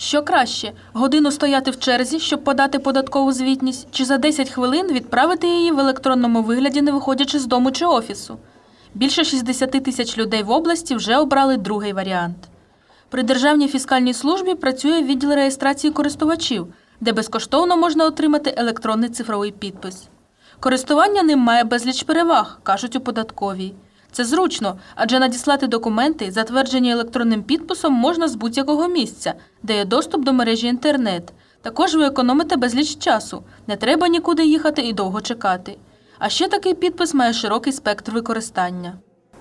Що краще годину стояти в черзі, щоб подати податкову звітність, чи за 10 хвилин відправити її в електронному вигляді, не виходячи з дому чи офісу? Більше 60 тисяч людей в області вже обрали другий варіант. При Державній фіскальній службі працює відділ реєстрації користувачів, де безкоштовно можна отримати електронний цифровий підпис. Користування ним має безліч переваг, кажуть у податковій. Це зручно, адже надіслати документи, затверджені електронним підписом, можна з будь-якого місця, де є доступ до мережі інтернет. Також ви економите безліч часу, не треба нікуди їхати і довго чекати. А ще такий підпис має широкий спектр використання.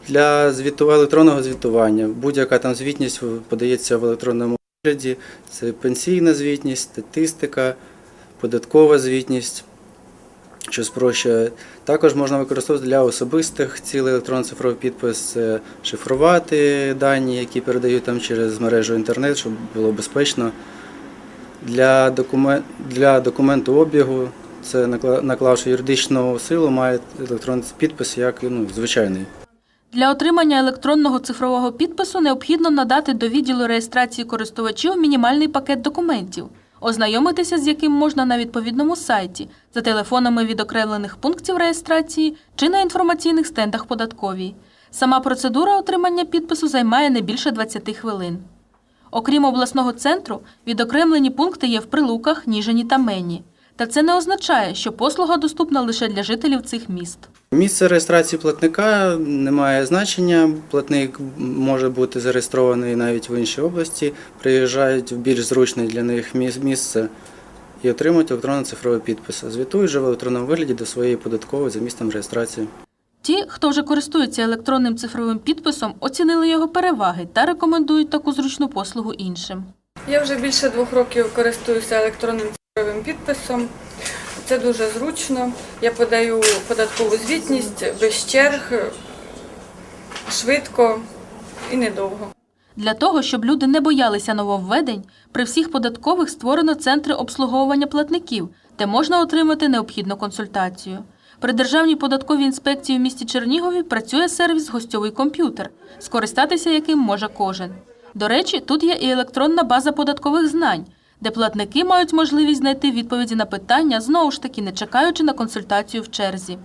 Для електронного звітування будь-яка там звітність подається в електронному вигляді. Це пенсійна звітність, статистика, податкова звітність, що спрощує. Також можна використовувати для особистих цілей електронний цифровий підпис, шифрувати дані, які передають там через мережу інтернет, щоб було безпечно. Для, докумен... для документу обігу це наклавши юридичну силу, має електронний підпис як ну, звичайний. Для отримання електронного цифрового підпису необхідно надати до відділу реєстрації користувачів мінімальний пакет документів, ознайомитися з яким можна на відповідному сайті за телефонами відокремлених пунктів реєстрації чи на інформаційних стендах податковій. Сама процедура отримання підпису займає не більше 20 хвилин. Окрім обласного центру, відокремлені пункти є в Прилуках, Ніжині та Мені. Та це не означає, що послуга доступна лише для жителів цих міст. Місце реєстрації платника не має значення. Платник може бути зареєстрований навіть в іншій області. Приїжджають в більш зручне для них місце і отримують електронний цифровий підпис. Звітують вже в електронному вигляді до своєї податкової за місцем реєстрації. Ті, хто вже користується електронним цифровим підписом, оцінили його переваги та рекомендують таку зручну послугу іншим. Я вже більше двох років користуюся електронним цифровим підписом. Це дуже зручно. Я подаю податкову звітність без черг, швидко і недовго. Для того, щоб люди не боялися нововведень, при всіх податкових створено центри обслуговування платників, де можна отримати необхідну консультацію. При Державній податковій інспекції в місті Чернігові працює сервіс «Гостьовий комп'ютер», скористатися яким може кожен. До речі, тут є і електронна база податкових знань, де платники мають можливість знайти відповіді на питання, знову ж таки не чекаючи на консультацію в черзі.